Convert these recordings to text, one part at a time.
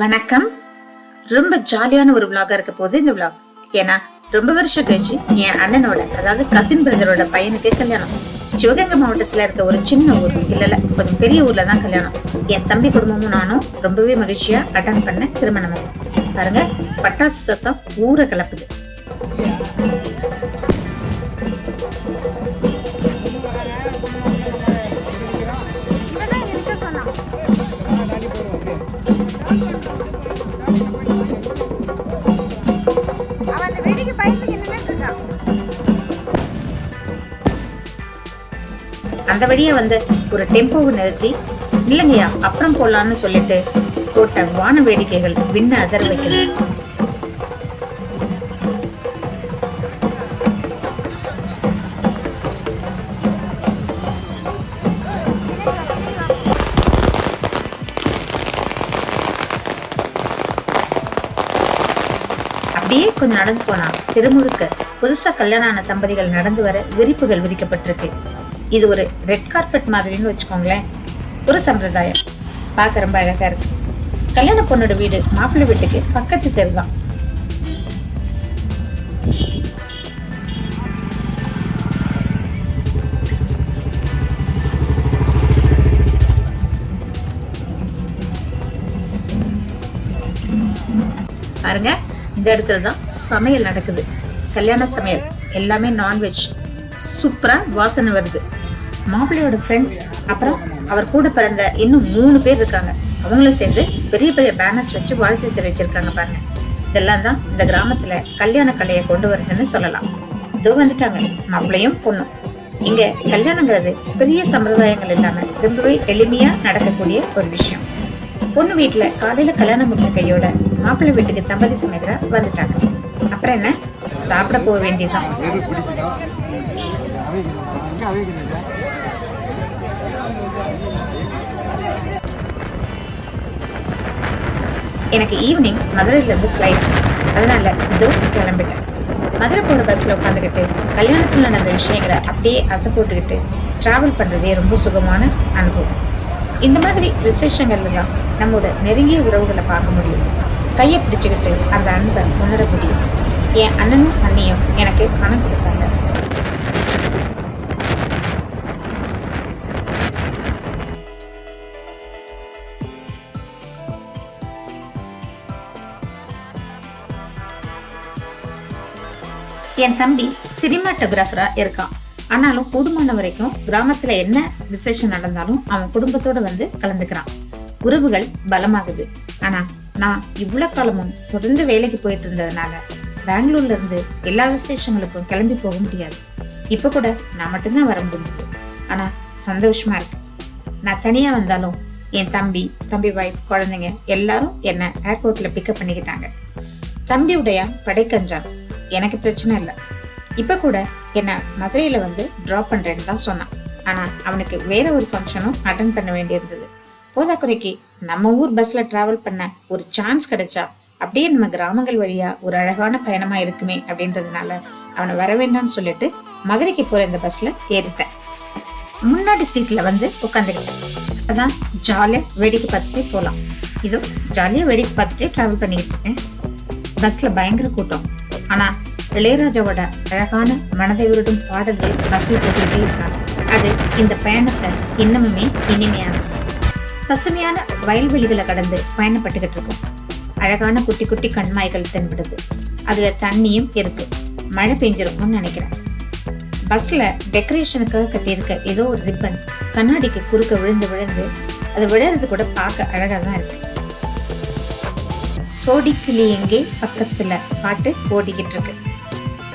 வணக்கம். ரொம்ப ஜாலியான ஒரு விளாகா இருக்க போகுது இந்த விளாக் ஏன்னா ரொம்ப வருஷம் கழிச்சு என் அண்ணனோட அதாவது கசின் பிரதரோட பையனுக்கு கல்யாணம். சிவகங்கை மாவட்டத்தில் இருக்க ஒரு சின்ன ஊர் இல்லை கொஞ்சம் பெரிய ஊரில் தான் கல்யாணம். என் தம்பி குடும்பமும் நானும் ரொம்பவே மகிழ்ச்சியாக அட்டன் பண்ண திருமணம் பாருங்க பட்டாசு சத்தம் ஊரை கலப்புது. அந்த வழியா வந்து ஒரு டெம்போவை நிறுத்தி இல்லைங்கய்யா அப்புறம் போடலான்னு சொல்லிட்டு போட்ட வான வேடிக்கைகள் விண்ண அதர வைக்கிறது அப்படியே கொஞ்சம் நடந்து போனா திருமுழுக்க புதுசா கல்யாணம் ஆன தம்பதிகள் நடந்து வர விரிப்புகள் விதிக்கப்பட்டிருக்கு. இது ஒரு ரெட் கார்பெட் மாதிரின்னு வச்சுக்கோங்களேன். ஒரு சம்பிரதாயம். பார்க்க ரொம்ப அழகா இருக்கு. கல்யாண பொண்ணோட வீடு மாப்பிள்ளை வீட்டுக்கு பக்கத்து தெரு தான். பாருங்க இந்த இடத்துல தான் சமையல் நடக்குது. கல்யாண சமையல். எல்லாமே நான்வெஜ் சூப்பரா வாசனை வருது. மாப்பிள்ளையோட ஃப்ரெண்ட்ஸ் அப்புறம் அவர் கூட பிறந்த இன்னும் மூணு பேர் இருக்காங்க. அவங்களும் சேர்ந்து பெரிய பெரிய பேனர்ஸ் வச்சு வாழ்த்து தெரிவிச்சிருக்காங்க பாருங்க. இதெல்லாம் தான் இந்த கிராமத்துல கல்யாண கலையை கொண்டு வருதுன்னு சொல்லலாம். இதோ வந்துட்டாங்க மாப்பிள்ளையும் பொண்ணும். இங்க கல்யாணங்கிறது பெரிய சம்பிரதாயங்கள் இல்லாம ரொம்பவே எளிமையா நடக்கக்கூடிய ஒரு விஷயம். பொண்ணு வீட்டுல காலையில கல்யாணம் முடிஞ்ச கையோட மாப்பிள்ளை வீட்டுக்கு தம்பதி சமேதரா வந்துட்டாங்க. அப்புறம் என்ன? சாப்பிட போக வேண்டியதுதான். எனக்கு ஈவினிங் மதுரையிலேருந்து ஃப்ளைட் அதனால இதோ கிளம்பிட்டேன். மதுரை போகிற பஸ்ஸில் உட்காந்துக்கிட்டு கல்யாணத்தில் நடந்த விஷயங்களை அப்படியே அசை போட்டுக்கிட்டு ட்ராவல் பண்ணுறதே ரொம்ப சுகமான அனுபவம். இந்த மாதிரி விசேஷங்கள்லாம் நம்மளோட நெருங்கிய உறவுகளை பார்க்க முடியும். கையை பிடிச்சிக்கிட்டு அந்த அன்பை உணர முடியும் என் அண்ணனும் அண்ணியும் எனக்கு பணம் கொடுத்தாங்க. என் தம்பி சினிமாட்டோகிராஃபராக இருக்கான். ஆனாலும் கூடுமான வரைக்கும் கிராமத்தில் என்ன விசேஷம் நடந்தாலும் அவன் குடும்பத்தோடு வந்து கலந்துக்கிறான். உறவுகள் பலமாகுது. ஆனால் நான் இவ்வளோ காலமும் தொடர்ந்து வேலைக்கு போயிட்டு இருந்ததுனால பெங்களூர்ல இருந்து எல்லா விசேஷங்களுக்கும் கிளம்பி போக முடியாது. இப்போ கூட நான் மட்டும்தான் வர முடிஞ்சது. ஆனால் சந்தோஷமா இருக்கு. நான் தனியாக வந்தாலும் என் தம்பி தம்பி வைஃப் குழந்தைங்க எல்லாரும் என்னை ஏர்போர்ட்டில் பிக்கப் பண்ணிக்கிட்டாங்க. தம்பி உடைய படைக்கஞ்சான். எனக்கு பிரச்சனை இல்லை. இப்போ கூட என்ன மதுரையில் வந்து ட்ராப் பண்ணுறேன்னு தான் சொன்னான். ஆனால் அவனுக்கு வேற ஒரு ஃபங்க்ஷனும் அட்டன் பண்ண வேண்டியிருந்தது. போதாக்குறைக்கு நம்ம ஊர் பஸ்ஸில் ட்ராவல் பண்ண ஒரு சான்ஸ் கிடைச்சா அப்படியே நம்ம கிராமங்கள் வழியாக ஒரு அழகான பயணமாக இருக்குமே அப்படின்றதுனால அவனை வர வேண்டாம்னு சொல்லிட்டு மதுரைக்கு போகிற இந்த பஸ்ஸில் ஏறிட்டேன். முன்னாடி சீட்டில் வந்து உட்காந்துக்கிட்டேன். அதான் ஜாலியாக வேடிக்கை பார்த்துட்டே போகலாம் இதோ ஜாலியாக வேடிக்கை பார்த்துட்டே ட்ராவல் பண்ணிக்கிட்டு இருக்கேன். பஸ்ஸில் பயங்கர கூட்டம். ஆனா இளையராஜாவோட அழகான மனதை விருடும் பாடல்கள் வசூல் போட்டுக்கிட்டே இருக்காங்க. அது இந்த பயணத்தை இன்னமுமே இனிமையானது பசுமையான வயல்வெளிகளை கடந்து பயணப்பட்டுக்கிட்டு இருக்கும். அழகான குட்டி குட்டி கண்மாய்கள் தென்படுது. அதுல தண்ணியும் இருக்கு. மழை பெஞ்சிருக்கும்னு நினைக்கிறேன். பஸ்ல டெக்கரேஷனுக்காக கட்டியிருக்க ஏதோ ஒரு ரிப்பன் கண்ணாடிக்கு குறுக்க விழுந்து விழுந்து அது விழுறது கூட பார்க்க அழகாக தான் இருக்கு. சோடிக்கிளி எங்கே பக்கத்துல பாட்டு ஓடிக்கிட்டு இருக்கு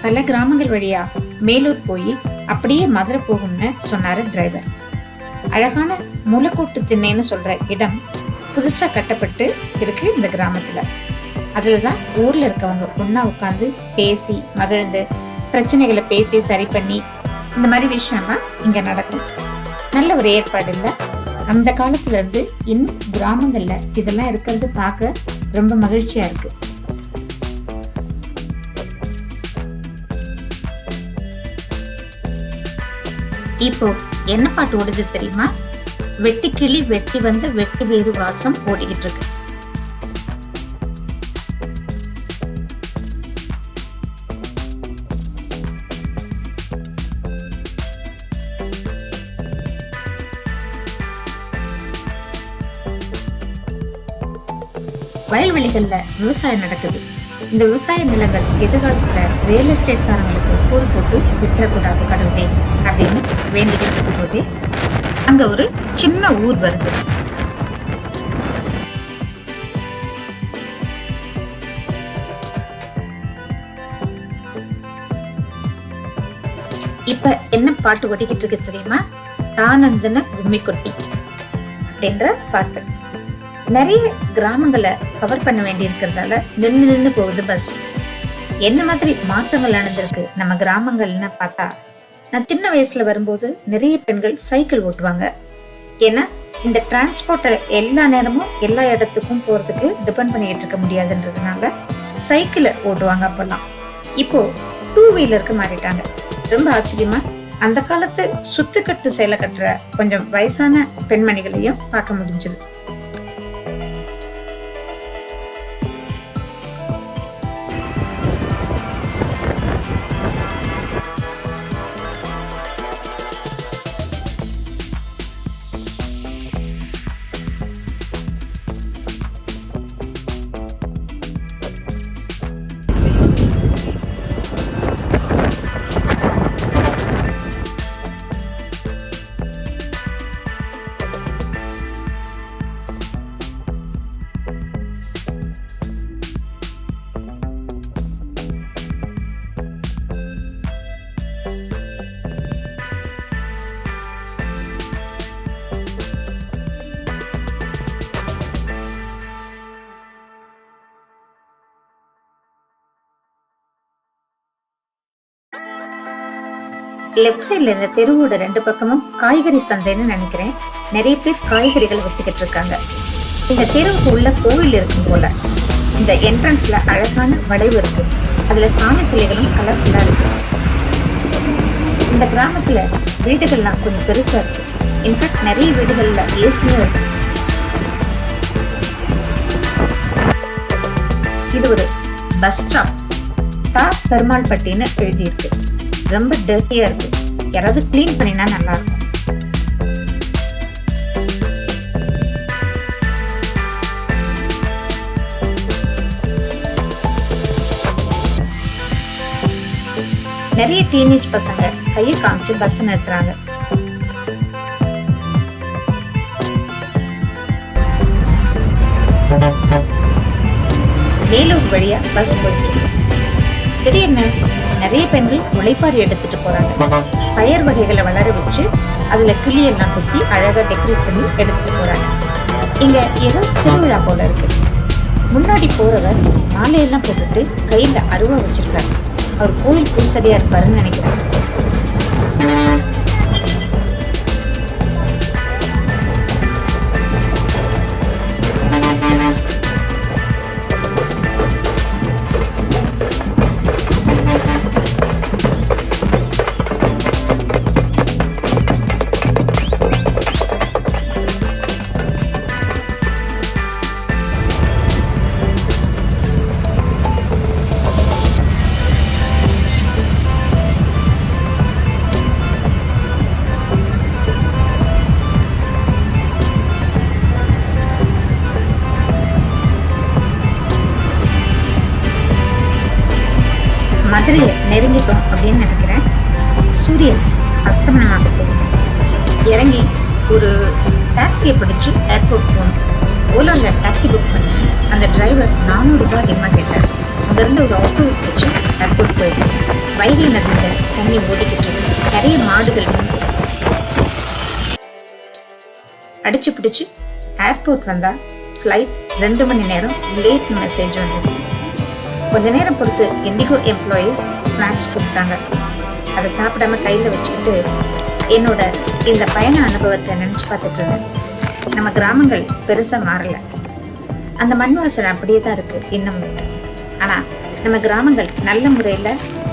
பல கிராமங்கள் வழியா மேலூர் போய் அப்படியே மதுரை போகும்னு சொன்னாரு டிரைவர் அழகான முளைக்கூட்டு திண்ணைன்னு சொல்ற இடம் புதுசா கட்டப்பட்டு இருக்கு இந்த கிராமத்துல. அதுலதான் ஊர்ல இருக்கவங்க ஒன்றா உட்காந்து பேசி மகிழ்ந்து பிரச்சனைகளை பேசி சரி பண்ணி இந்த மாதிரி விஷயம்லாம் இங்க நடக்கும். நல்ல ஒரு ஏற்பாடு இல்லை? அந்த காலத்துல இருந்து இன்னும் கிராமங்கள்ல இதெல்லாம் இருக்கிறது பார்க்க ரொம்ப மகிழ்ச்சியா இருக்கு. இப்போ என்ன பாட்டு ஓடுது தெரியுமா? வெட்டி கிளி வெட்டி வந்த வெட்டி வேறு வாசம் ஓடிக்கிட்டு இருக்கு. வயல்வெளிகள்ல விவசாயம் நடக்குது. இந்த விவசாய நிலங்கள் எதிர்காலத்துல ரியல் எஸ்டேட்காரங்களுக்கு கூறு போட்டு வித்துறக்கூடாது கடவுளே அப்படின்னு வேண்டிக்கிட்டு இருக்கும் போதே அங்க ஒரு சின்ன ஊர் வருது. இப்ப என்ன பாட்டு ஓடிக்கிட்டு இருக்கு தெரியுமா? தானந்தன கும்மி கொட்டி அப்படின்ற பாட்டு. நிறைய கிராமங்களை கவர் பண்ண வேண்டி இருக்கிறதால நின்று நின்று போகுது பஸ் என்ன மாதிரி மாற்றங்கள் நடந்திருக்கு? நம்ம கிராமங்கள்னு பார்த்தா நான் சின்ன வயசுல வரும்போது நிறைய பெண்கள் சைக்கிள் ஓட்டுவாங்க. ஏன்னா இந்த டிரான்ஸ்போர்ட்டை எல்லா நேரமும் எல்லா இடத்துக்கும் போறதுக்கு டிபெண்ட் பண்ணிட்டு இருக்க முடியாதுன்றதுனால சைக்கிளை ஓட்டுவாங்க அப்பெல்லாம். இப்போ டூ வீலருக்கு மாறிட்டாங்க. ரொம்ப ஆச்சரியமா அந்த காலத்து சுத்துக்கட்டு சேலை கட்டுற கொஞ்சம் வயசான பெண்மணிகளையும் பார்க்க முடிஞ்சது. லெஃப்ட் சைடுல இந்த தெருவோட ரெண்டு பக்கமும் காய்கறி சந்தைன்னு நினைக்கிறேன். நிறைய பேர் காய்கறிகள் வித்துக்கிட்டு இருக்காங்க. இந்த தெருவுக்கு உள்ள கோவில் இருக்கும் போல. இந்த என்ட்ரன்ஸ்ல அழகான வளைவு இருக்கு. அதுல சாமி சிலைகளும் கலர்ஃபுல்லாக இருக்கு. இந்த கிராமத்துல வீடுகள்லாம் கொஞ்சம் பெருசா இருக்கு. இன்ஃபேக்ட் நிறைய வீடுகள்ல ஏசியும் இருக்கு. இது ஒரு பஸ் ஸ்டாப் தா. பெருமாள் பட்டின்னு எழுதியிருக்கு. ரொம்ப டர்ட்டியா இருக்கு. யாராவது க்ளீன் பண்ணினா நல்லா இருக்கும் நிறைய டீனேஜ் பசங்க கையை காமிச்சு பஸ் நிறுத்துறாங்க. வேலூர் வழியா பஸ் போயிட்டு திடீர்னு நிறைய பெண்கள் முளைப்பாரி எடுத்துட்டு போறாங்க. பயர் வகைகளை வளர வச்சு அதுல கிளியெல்லாம் குத்தி அழகா டெக்கரேட் பண்ணி எடுத்துட்டு போறாங்க. இங்க ஏதோ திருவிழா போல இருக்கு. முன்னாடி போறவர் மாலையெல்லாம் போட்டுட்டு கையில அருவா வச்சிருக்காரு. அவர் கோயில் பூசரியா இருப்பாருன்னு நினைக்கிறேன். மதுரையை நெருங்கிட்டோம் அப்படின்னு நினைக்கிறேன். சூரியன் அஸ்தமனமாக போகுது. இறங்கி ஒரு டாக்ஸியை பிடிச்சி ஏர்போர்ட் போகணும். ஓலாவில் டாக்ஸி புக் பண்ணி அந்த டிரைவர் நானூறு அதிகமாக கேட்டார். அங்கேருந்து ஒரு ஆட்டோ பிடிச்சி ஏர்போர்ட் போயிட்டோம். வைகை நதியில் தண்ணி ஓடிக்கிட்டு நிறைய மாடுகள் அடிச்சு பிடிச்சி ஏர்போர்ட் வந்தால் ஃப்ளைட் ரெண்டு மணி நேரம் லேட் மெசேஜ் வந்தது. கொஞ்ச நேரம் பொறுத்து இண்டிகோ எம்ப்ளாயீஸ் ஸ்நாக்ஸ் கொடுத்தாங்க. அதை சாப்பிடாம கையில் வச்சுக்கிட்டு என்னோட இந்த பயண அனுபவத்தை நினச்சி பார்த்துட்டு இருந்தேன். நம்ம கிராமங்கள் பெருசாக மாறலை. அந்த மண் வாசனை அப்படியே தான் இருக்கு இன்னமும் ஆனால் நம்ம கிராமங்கள் நல்ல முறையில்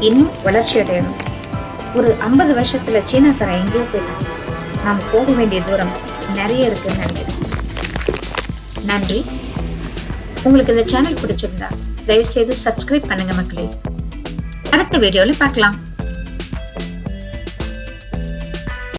இன்னும் வளர்ச்சி அடையணும். ஒரு ஐம்பது வருஷத்துல சீனாக்காரன் எங்கேயோ போயிட்டான். நாம் போக வேண்டிய தூரம் நிறைய இருக்குன்னு நினைக்கிறேன். நன்றி. உங்களுக்கு இந்த சேனல் பிடிச்சிருந்தா தயவுசெய்து சப்ஸ்கிரைப் பண்ணுங்க மக்களே. அடுத்த வீடியோவில் பார்க்கலாம்.